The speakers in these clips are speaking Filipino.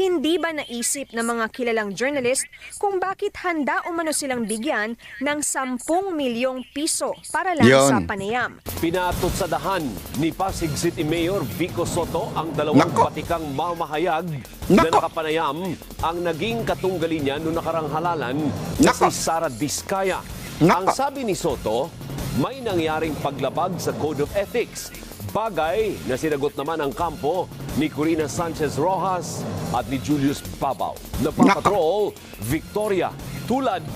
Hindi ba naisip ng mga kilalang journalist kung bakit handa umano silang bigyan ng 10 milyong piso para lang Yun. sa panayam? Pinatutsadahan ni Pasig City Mayor Vico Soto ang dalawang Nako. batikang mamahayag na Nako. nakapanayam ang naging katunggali niya noong nakarang halalan na si Sara Diskaya. Nako. Ang sabi ni Soto, may nangyaring paglabag sa Code of Ethics. Bagay na sinagot naman ang kampo ni Corina Sanchez Rojas at ni Julius Babaw. Nagpapatrol, Victoria Tulad.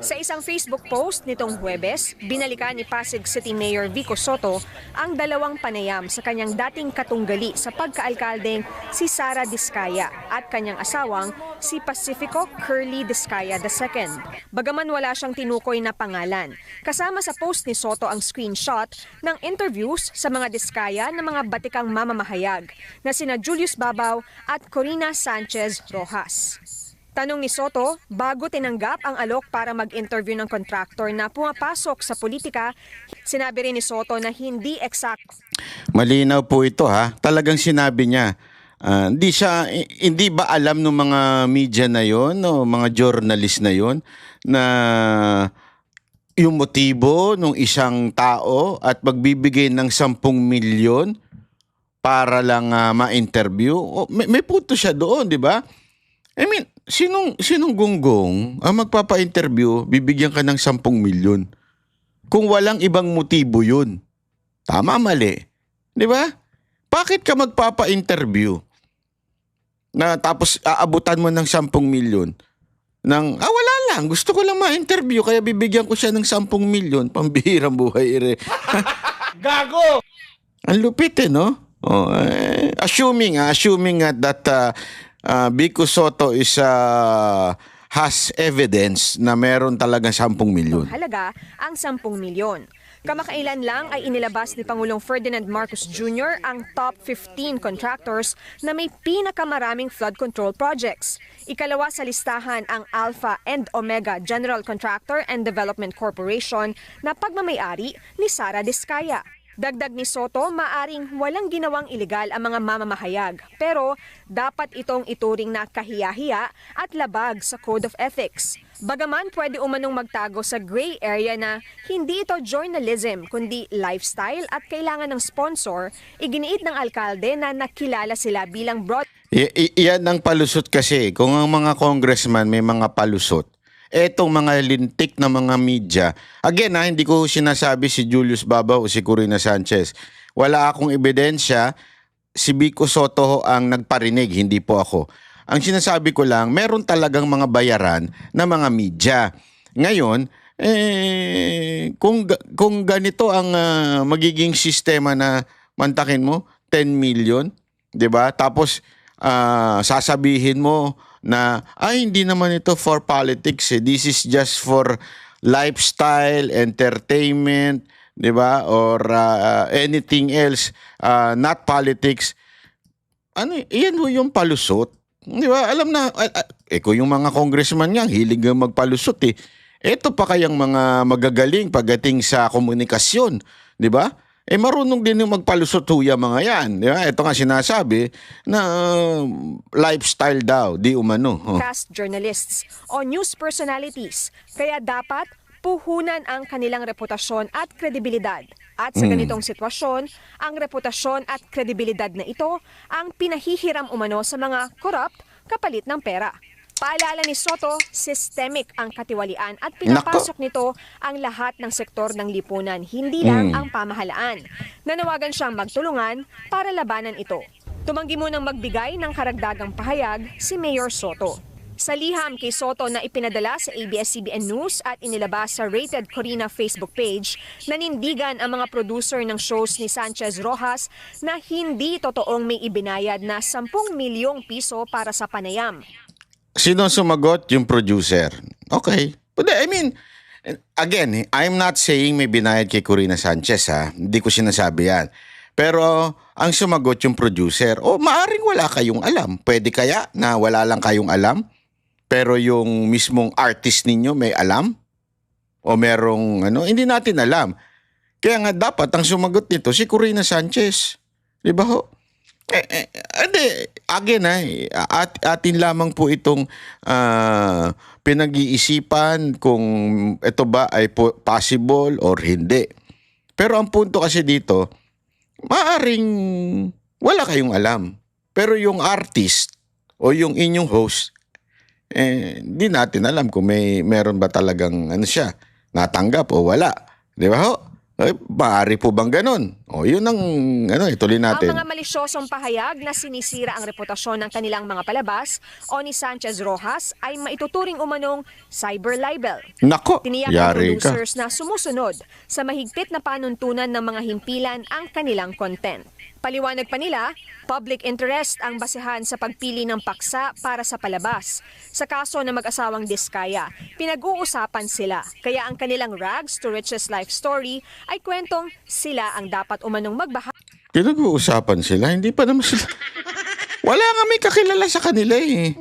Sa isang Facebook post nitong Huwebes, binalikan ni Pasig City Mayor Vico Soto ang dalawang panayam sa kanyang dating katunggali sa pagkaalkaldeng si Sara Diskaya at kanyang asawang si Pacifico Curly Diskaya II. Bagaman wala siyang tinukoy na pangalan, kasama sa post ni Soto ang screenshot ng interviews sa mga Diskaya ng mga batikang mamamahayag na sina Julius Babaw at Corina Sanchez Rojas. Tanong ni Soto, bago tinanggap ang alok para mag-interview ng kontraktor na pumapasok sa politika, sinabi rin ni Soto na hindi exact Malinaw po ito ha. Talagang sinabi niya. ah, hindi siya hindi ba alam ng mga media na 'yon, no, mga journalist na 'yon na yung motibo ng isang tao at magbibigay ng 10 milyon para lang ah, ma-interview. O, may, may punto siya doon, di ba? I mean, sinong sinong gunggong ang magpapa-interview, bibigyan ka ng 10 milyon? Kung walang ibang motibo 'yun. Tama, mali. Di ba? Bakit ka magpapa-interview na tapos aabutan mo ng 10 milyon? Nang, ah wala lang, gusto ko lang ma-interview kaya bibigyan ko siya ng 10 milyon. Pambihirang buhay, ire. Gago! Ang lupit eh, no? Oh, eh, assuming, ah, assuming nga that uh, uh, Vico Soto is uh, has evidence na meron talagang 10 milyon. halaga ang 10 milyon. Kamakailan lang ay inilabas ni Pangulong Ferdinand Marcos Jr. ang top 15 contractors na may pinakamaraming flood control projects. Ikalawa sa listahan ang Alpha and Omega General Contractor and Development Corporation na pagmamayari ni Sara Diskaya. Dagdag ni Soto, maaring walang ginawang ilegal ang mga mamamahayag, pero dapat itong ituring na kahiyahiya at labag sa Code of Ethics. Bagaman pwede umanong magtago sa gray area na hindi ito journalism kundi lifestyle at kailangan ng sponsor, iginiit ng alkalde na nakilala sila bilang broad I- i- yan ang palusot kasi. Kung ang mga congressman may mga palusot, etong mga lintik na mga media, again ha, hindi ko sinasabi si Julius Babaw o si Corina Sanchez. Wala akong ebidensya, si Vico Soto ang nagparinig, hindi po ako. Ang sinasabi ko lang, meron talagang mga bayaran na mga media. Ngayon, eh, kung, kung ganito ang ah, magiging sistema na mantakin mo, 10 million, 'di ba? Tapos ah, sasabihin mo na ay hindi naman ito for politics, eh. this is just for lifestyle, entertainment, 'di ba? Or ah, anything else ah, not politics. Ano, iyan ho yung palusot. Di ba? Alam na, eh kung yung mga congressman nga, hilig magpalusot eh. Ito pa kayang mga magagaling pagdating sa komunikasyon. Di ba? Eh marunong din yung magpalusot yung mga yan. Di ba? Ito nga sinasabi na uh, lifestyle daw, di umano. Oh. broadcast journalists o news personalities. Kaya dapat puhunan ang kanilang reputasyon at kredibilidad. At sa ganitong sitwasyon, ang reputasyon at kredibilidad na ito ang pinahihiram umano sa mga corrupt kapalit ng pera. Paalala ni Soto, systemic ang katiwalian at pinapasok nito ang lahat ng sektor ng lipunan, hindi lang ang pamahalaan. Nanawagan siyang magtulungan para labanan ito. Tumanggi munang magbigay ng karagdagang pahayag si Mayor Soto. Sa liham kay Soto na ipinadala sa ABS-CBN News at inilabas sa Rated Corina Facebook page, nanindigan ang mga producer ng shows ni Sanchez Rojas na hindi totoong may ibinayad na 10 milyong piso para sa panayam. Sino sumagot? Yung producer. Okay. But I mean, again, I'm not saying may binayad kay Corina Sanchez ha. Hindi ko sinasabi yan. Pero ang sumagot yung producer, o maaring wala kayong alam. Pwede kaya na wala lang kayong alam? Pero yung mismong artist ninyo may alam? O merong ano, hindi natin alam. Kaya nga dapat ang sumagot nito si Corina Sanchez. Di ba ho? Eh, eh, hindi, again ha, at, atin lamang po itong ah, pinag-iisipan kung ito ba ay po- possible or hindi. Pero ang punto kasi dito, maaring wala kayong alam. Pero yung artist o yung inyong host, eh, hindi natin alam kung may meron ba talagang ano siya, natanggap o wala. Di ba ho? Eh, maaari po bang ganun? O yun ang, ano, ituloy natin. Ang mga malisyosong pahayag na sinisira ang reputasyon ng kanilang mga palabas o ni Sanchez Rojas ay maituturing umanong cyber libel. Nako, Tiniyak yari ka. producers na sumusunod sa mahigpit na panuntunan ng mga himpilan ang kanilang content. Paliwanag pa nila, public interest ang basehan sa pagpili ng paksa para sa palabas. Sa kaso ng mag-asawang Diskaya, pinag-uusapan sila. Kaya ang kanilang rags to riches life story ay kwentong sila ang dapat umanong magbahagi Pinag-uusapan sila, hindi pa naman sila... Wala nga may kakilala sa kanila eh.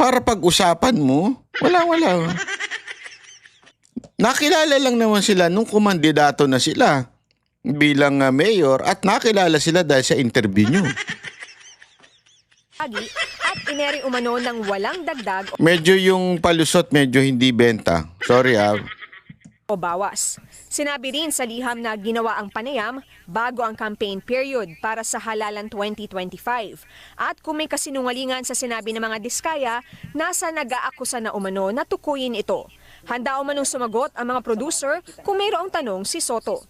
Para pag-usapan mo, wala, wala. Nakilala lang naman sila nung kumandidato na sila bilang ah, mayor at nakilala sila dahil sa interview nyo. at ineri umano ng walang dagdag Medyo yung palusot, medyo hindi benta. Sorry ah. o bawas. Sinabi rin sa liham na ginawa ang panayam bago ang campaign period para sa halalan 2025. At kung may kasinungalingan sa sinabi ng mga diskaya, nasa nag-aakusa na umano na tukuyin ito. Handa umanong sumagot ang mga producer kung mayroong tanong si Soto.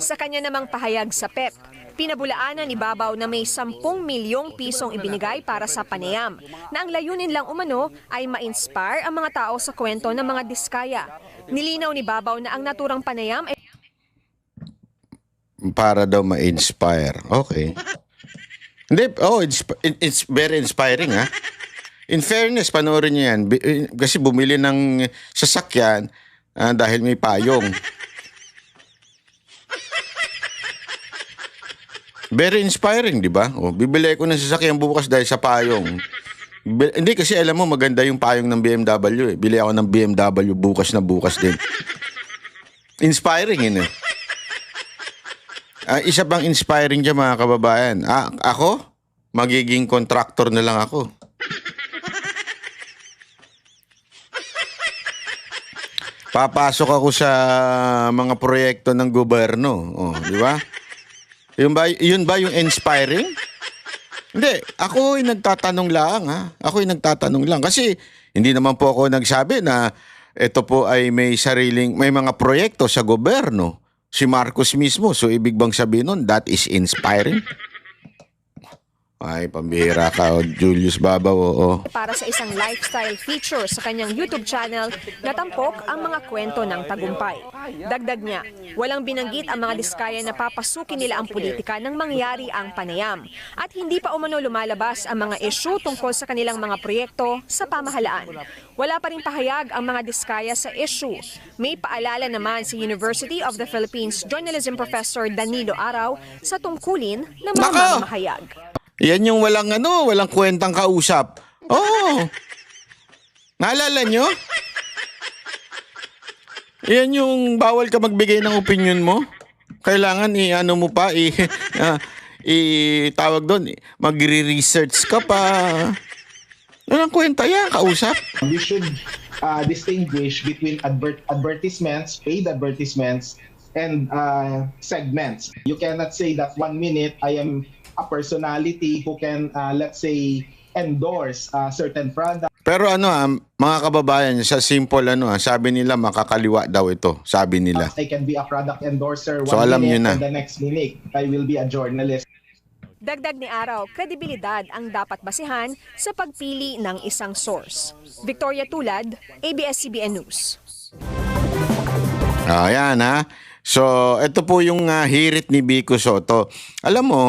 Sa kanya namang pahayag sa PEP, pinabulaanan ni Babaw na may 10 milyong pisong ibinigay para sa panayam, na ang layunin lang umano ay ma-inspire ang mga tao sa kwento ng mga diskaya. Nilinaw ni Babaw na ang naturang panayam ay para daw ma-inspire. Okay. Hindi, oh, it's, it's very inspiring, ha? In fairness, panoorin niyo yan. Eh, Kasi bumili ng sasakyan ah, dahil may payong. Very inspiring, di ba? Oh, bibili ko ng sasakyan bukas dahil sa payong. Hindi kasi alam mo maganda yung payong ng BMW eh. Bili ako ng BMW bukas na bukas din. Inspiring yun eh. Ah, isa pang inspiring dyan mga kababayan. Ah, ako? Magiging contractor na lang ako. Papasok ako sa mga proyekto ng gobyerno. Oh, di ba? Yun ba, yun ba yung inspiring? Hindi, ako ay nagtatanong lang ha. Ako ay nagtatanong lang kasi hindi naman po ako nagsabi na ito po ay may sariling may mga proyekto sa gobyerno. Si Marcos mismo. So ibig bang sabihin nun that is inspiring? Ay, pambihira ka, oh, Julius Babaw. Oo. para sa isang lifestyle feature sa kanyang YouTube channel na tampok ang mga kwento ng tagumpay. Dagdag niya, walang binanggit ang mga diskaya na papasukin nila ang politika nang mangyari ang panayam. At hindi pa umano lumalabas ang mga issue tungkol sa kanilang mga proyekto sa pamahalaan. Wala pa rin pahayag ang mga diskaya sa issue. May paalala naman si University of the Philippines journalism professor Danilo Araw sa tungkulin ng mga Nako! Yan yung walang ano, walang kwentang kausap. Oo. Naalala nyo? Yan yung bawal ka magbigay ng opinion mo. Kailangan i-ano mo pa, i, ah, i tawag doon, magre-research ka pa. Walang kwenta yan, kausap. we should uh, distinguish between advert advertisements, paid advertisements, and uh, segments. You cannot say that one minute I am a personality who can, uh, let's say, endorse uh, certain product. Pero ano ah, mga kababayan, sa simple ano ah, sabi nila makakaliwa daw ito, sabi nila. I can be a product endorser one So, alam minute na. and the next minute I will be a journalist. Dagdag ni Araw, kredibilidad ang dapat basihan sa pagpili ng isang source. Victoria Tulad, ABS-CBN News. Ah, yan ha. So, ito po yung ah, hirit ni Biko Soto. Alam mo,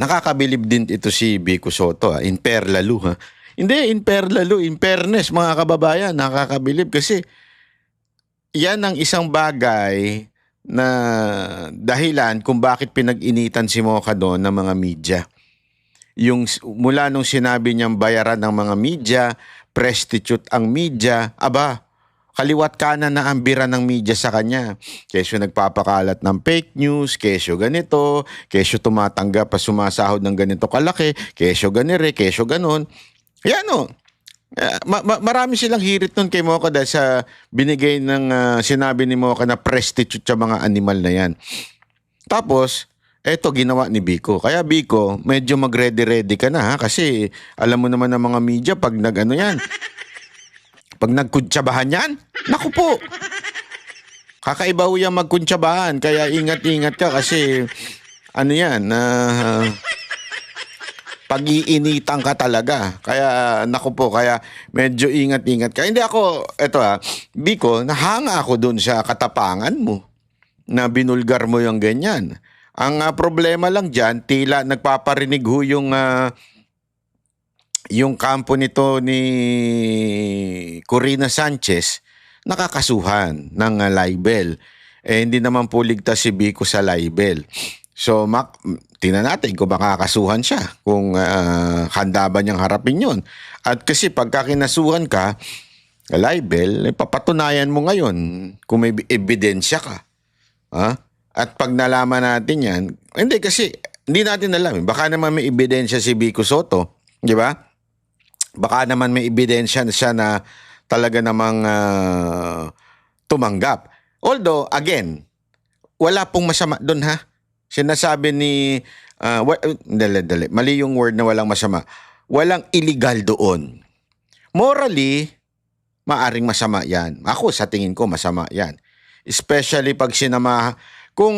nakakabilib din ito si Biko Soto ha. In per ha. Hindi, in per lalo, in fairness mga kababayan, nakakabilib kasi yan ang isang bagay na dahilan kung bakit pinag-initan si Mocha doon ng mga media. Yung mula nung sinabi niyang bayaran ng mga media, prostitute ang media, aba, kaliwat kanan na ang bira ng media sa kanya. Kesyo nagpapakalat ng fake news, kesyo ganito, kesyo tumatanggap pa sumasahod ng ganito kalaki, kesyo ganire, kesyo ganon. Yan o. Eh, ma- ma- marami silang hirit nun kay Mocha dahil sa binigay ng ah, sinabi ni Mocha na prostitute sa mga animal na yan. Tapos, eto ginawa ni Biko. Kaya Biko, medyo mag-ready-ready ka na ha kasi alam mo naman ng mga media pag nag-ano yan. Pag nagkuntsabahan yan, naku po. Kakaiba ho yan magkuntsabahan kaya ingat-ingat ka kasi ano yan, ah, pag-iinitan ka talaga. Kaya, naku po, kaya medyo ingat-ingat ka. Hindi ako, eto ha, Biko, nahanga ako dun sa katapangan mo na binulgar mo yung ganyan. Ang ah, problema lang dyan, tila nagpaparinig ho yung, ah, yung kampo nito ni Corina Sanchez nakakasuhan ng ah, libel. Eh, hindi naman po ligtas si Biko sa libel. So, mak tingnan natin kung makakasuhan siya, kung ah, handa ba niyang harapin yon. At kasi pagka kinasuhan ka, libel, eh, papatunayan mo ngayon kung may ebidensya ka. Ha? At pag nalaman natin yan, hindi kasi hindi natin alam. eh. Baka naman may ebidensya si Biko Soto, di ba? Baka naman may ebidensya siya na talaga namang ah, tumanggap. Although, again, wala pong masama doon ha. Sinasabi ni, wa- dali, dali, mali yung word na walang masama. Walang illegal doon. Morally, maaring masama yan. Ako, sa tingin ko, masama yan. Especially pag sinama, kung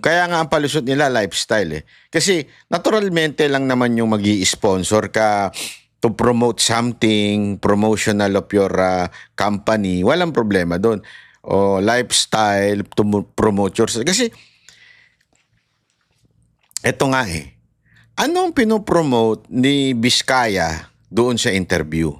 kaya nga ang palusot nila lifestyle eh. Kasi naturalmente lang naman yung mag sponsor ka to promote something, promotional of your ah, company, walang problema doon. O lifestyle, to mo- promote yourself. Kasi, eto nga eh, anong pinopromote ni Biskaya doon sa interview?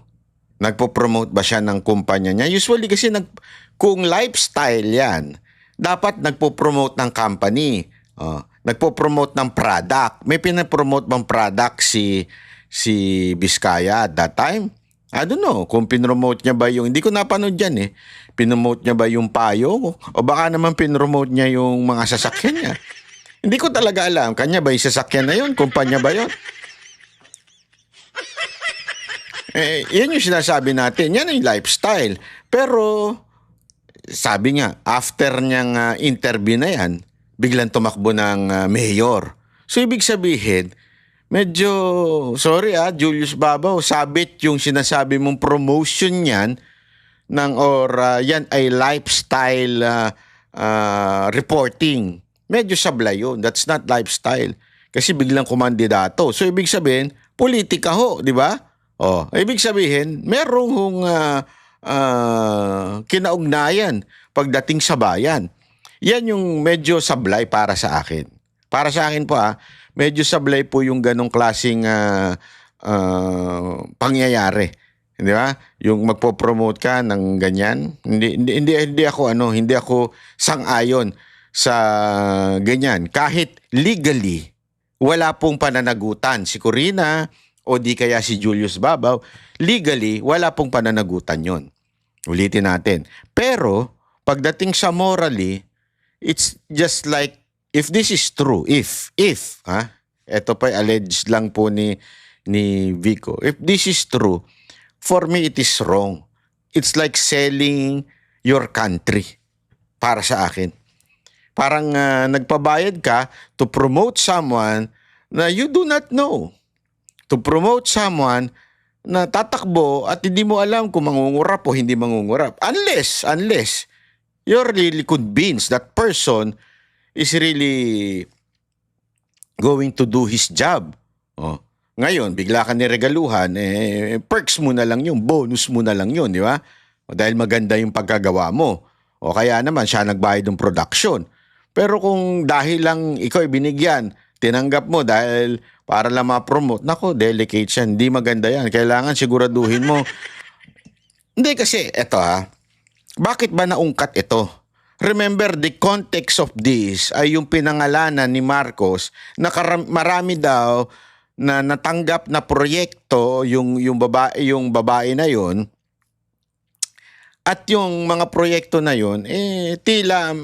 Nagpo-promote ba siya ng kumpanya niya? Usually kasi nag, kung lifestyle yan, dapat nagpo-promote ng company. Oh, nagpo-promote ng product. May pinapromote bang product si si Biskaya at that time? I don't know kung pinromote niya ba yung, hindi ko napanood yan eh. Pinromote niya ba yung payo? O baka naman pinromote niya yung mga sasakyan niya. Hindi ko talaga alam. Kanya ba yung sasakyan na yun? Kumpanya ba yun? Eh, yan yung sinasabi natin. Yan yung lifestyle. Pero, sabi nga, after niyang ah, interview na yan, biglang tumakbo ng ah, mayor. So, ibig sabihin, medyo, sorry ah, Julius Babaw, sabit yung sinasabi mong promotion niyan ng or ah, yan ay lifestyle ah, ah, reporting. Medyo sablay yun. That's not lifestyle. Kasi biglang kumandidato. So, ibig sabihin, politika ho, di ba? Oh, ibig sabihin, merong hong ah, ah, kinaugnayan pagdating sa bayan. Yan yung medyo sablay para sa akin. Para sa akin po ah, medyo sablay po yung ganong klaseng ah, ah, pangyayari. Di ba? Yung magpo-promote ka ng ganyan. Hindi, hindi, hindi, hindi ako ano, hindi ako sang-ayon sa ganyan. Kahit legally, wala pong pananagutan. Si Corina o di kaya si Julius Babaw, legally, wala pong pananagutan yon. Ulitin natin. Pero, pagdating sa morally, it's just like, if this is true, if, if, ha? Ito pa alleged lang po ni, ni Vico. If this is true, for me, it is wrong. It's like selling your country para sa akin. Parang ah, nagpabayad ka to promote someone na you do not know. To promote someone na tatakbo at hindi mo alam kung mangungurap o hindi mangungurap. Unless, unless you're really convinced that person is really going to do his job. Oh. Ngayon, bigla ka niregaluhan, eh, perks mo na lang yun, bonus mo na lang yun, di ba? O, dahil maganda yung pagkagawa mo. O kaya naman, siya nagbayad ng production. Pero kung dahil lang ikaw ay binigyan, tinanggap mo dahil para lang ma-promote, nako, delicate siya. Hindi maganda yan. Kailangan siguraduhin mo. Hindi kasi, eto ha, bakit ba naungkat ito? Remember, the context of this ay yung pinangalanan ni Marcos na marami daw na natanggap na proyekto yung yung babae yung babae na yon at yung mga proyekto na yun, eh, tila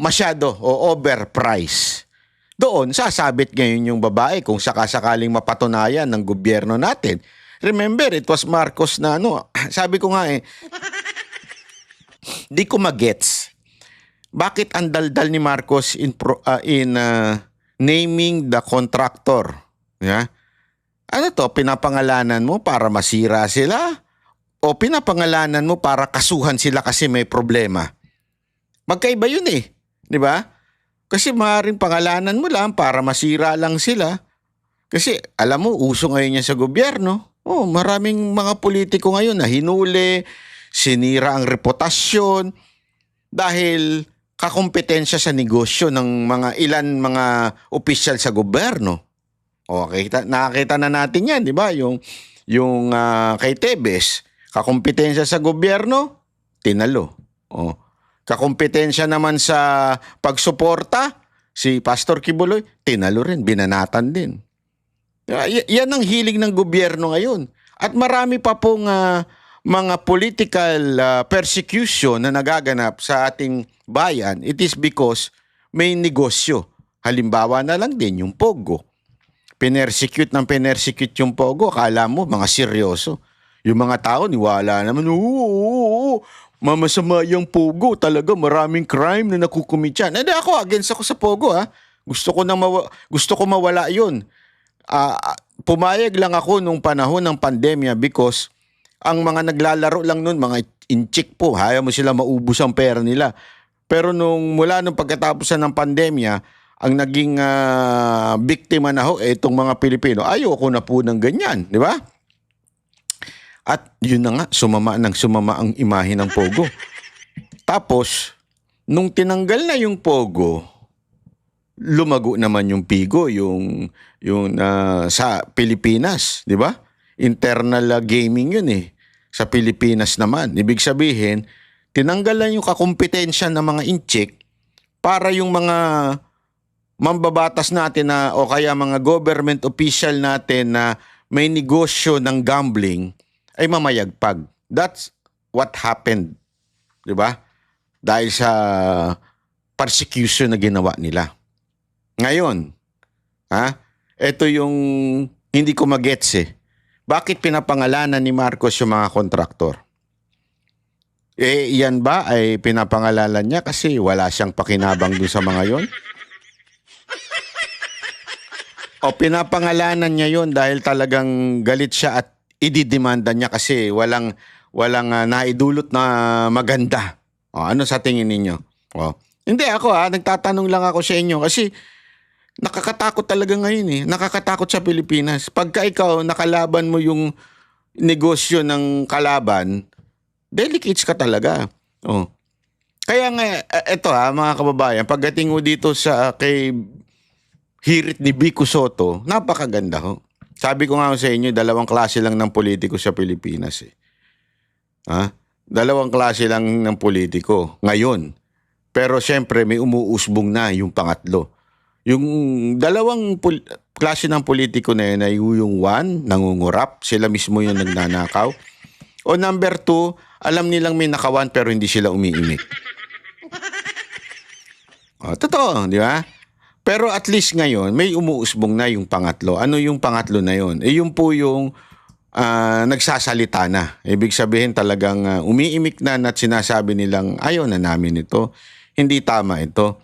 masyado o overprice. Doon, sasabit ngayon yung babae kung sakasakaling mapatunayan ng gobyerno natin. Remember, it was Marcos na ano, sabi ko nga eh, di ko magets. Bakit ang daldal ni Marcos in, pro- ah, in ah, naming the contractor? Yeah? Ano to, pinapangalanan mo para masira sila? O pinapangalanan mo para kasuhan sila kasi may problema? Magkaiba yun eh. Di ba? Kasi maaaring pangalanan mo lang para masira lang sila. Kasi alam mo, uso ngayon yan sa gobyerno. Oh, maraming mga politiko ngayon na hinuli, sinira ang reputasyon dahil kakompetensya sa negosyo ng mga ilan mga opisyal sa gobyerno. Okay, ta- nakakita na natin 'yan, 'di ba? Yung yung ah, kay Tebes, kakompetensya sa gobyerno, tinalo. Oh. Kakompetensya naman sa pagsuporta, si Pastor Kibuloy, tinalo rin, binanatan din. Yan ang hiling ng gobyerno ngayon. At marami pa pong ah, mga political ah, persecution na nagaganap sa ating bayan. It is because may negosyo. Halimbawa na lang din yung Pogo. Pinersecute ng pinersecute yung Pogo. Akala mo, mga seryoso. Yung mga tao, niwala naman, oo, oo, oo, mamasama yung Pogo. Talaga, maraming crime na nakukumit yan. Hindi ako, against ako sa Pogo, ha. Gusto ko, na mawa- gusto ko mawala yun ah, pumayag lang ako nung panahon ng pandemya because ang mga naglalaro lang nun, mga inchik po, haya mo sila maubos ang pera nila. Pero nung mula nung pagkatapusan ng pandemya, ang naging ah, biktima na ho, eh, itong mga Pilipino, ayoko na po ng ganyan, di ba? At yun na nga, sumama ng sumama ang imahe ng Pogo. Tapos, nung tinanggal na yung Pogo, lumago naman yung Pigo, yung yung ah, sa Pilipinas, di ba? Internal ah, gaming yun eh. Sa Pilipinas naman. Ibig sabihin, tinanggal lang yung kakompetensya ng mga inchik para yung mga mambabatas natin na o kaya mga government official natin na may negosyo ng gambling ay mamayagpag. That's what happened. Di ba? Dahil sa persecution na ginawa nila. Ngayon, ha? Ito yung hindi ko magets eh. Bakit pinapangalanan ni Marcos yung mga kontraktor? Eh, yan ba ay pinapangalanan niya kasi wala siyang pakinabang dun sa mga yon? O pinapangalanan niya yon dahil talagang galit siya at ididemanda niya kasi walang walang ah, naidulot na maganda. O, ano sa tingin ninyo? O, hindi ako ha, nagtatanong lang ako sa inyo kasi nakakatakot talaga ngayon eh. Nakakatakot sa Pilipinas. Pagka ikaw nakalaban mo yung negosyo ng kalaban, delicates ka talaga. Oh. Kaya nga, eh, eto ha, mga kababayan, pagdating mo dito sa kay hirit ni Vico Soto, napakaganda ho. Sabi ko nga sa inyo, dalawang klase lang ng politiko sa Pilipinas eh. Ha? Dalawang klase lang ng politiko ngayon. Pero siyempre may umuusbong na yung pangatlo. Yung dalawang pol- klase ng politiko na yun ay yung one, nangungurap, sila mismo yung nagnanakaw. O number two, alam nilang may nakawan pero hindi sila umiimik. O, totoo, di ba? Pero at least ngayon, may umuusbong na yung pangatlo. Ano yung pangatlo na yun? Eh, yung po yung ah, nagsasalita na. Ibig sabihin talagang ah, umiimik na at sinasabi nilang ayaw na namin ito. Hindi tama ito.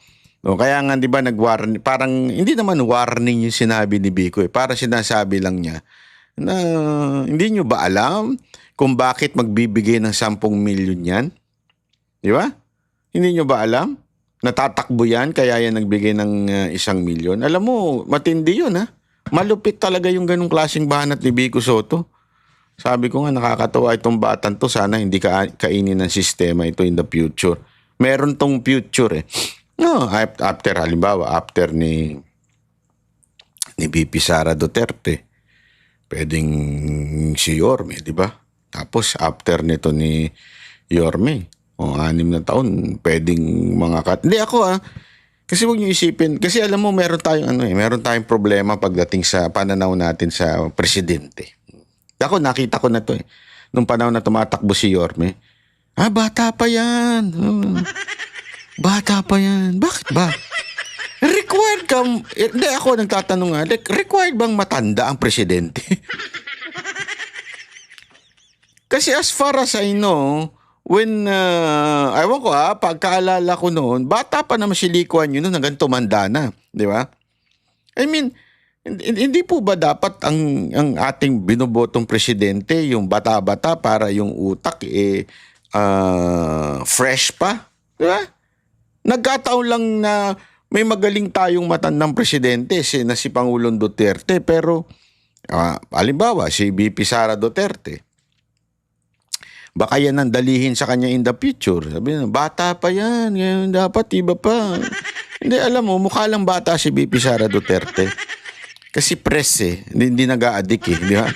O, kaya nga 'di ba nag-warning parang hindi naman warning yung sinabi ni Biko eh. Para sinasabi lang niya na hindi nyo ba alam kung bakit magbibigay ng 10 milyon yan? Di ba? Hindi nyo ba alam? Natatakbo yan kaya yan nagbigay ng uh, isang milyon. Alam mo, matindi yun ha. Malupit talaga yung ganong klaseng banat ni Biko Soto. Sabi ko nga nakakatawa itong batan to. Sana hindi ka kainin ng sistema ito in the future. Meron tong future eh. No, after halimbawa, after ni ni BP Sara Duterte, pwedeng si Yorme, di ba? Tapos after nito ni Yorme, o anim na taon, pwedeng mga kat... Hindi ako ah. Kasi huwag niyo isipin, kasi alam mo meron tayong ano eh, meron tayong problema pagdating sa pananaw natin sa presidente. Ako nakita ko na to eh. Nung panahon na tumatakbo si Yorme, Ah, bata pa yan. Hmm. Bata pa yan. Bakit ba? Required ka, hindi ako nagtatanong nga, like, required bang matanda ang presidente? Kasi as far as I know, when, uh, ewan ko ha, pagkaalala ko noon, bata pa naman si Lee Kuan Yew noon hanggang tumanda na. Di ba? I mean, hindi, po ba dapat ang, ang ating binobotong presidente, yung bata-bata para yung utak eh, ah, fresh pa? Di ba? Nagkataon lang na may magaling tayong matandang presidente si, na si Pangulong Duterte pero ah, halimbawa si BP Sara Duterte baka yan ang dalihin sa kanya in the future. Sabi niya, bata pa yan. Ngayon dapat iba pa. hindi, alam mo, mukha lang bata si BP Sara Duterte. Kasi press eh. Hindi, hindi nag-a-addict eh. Di ba?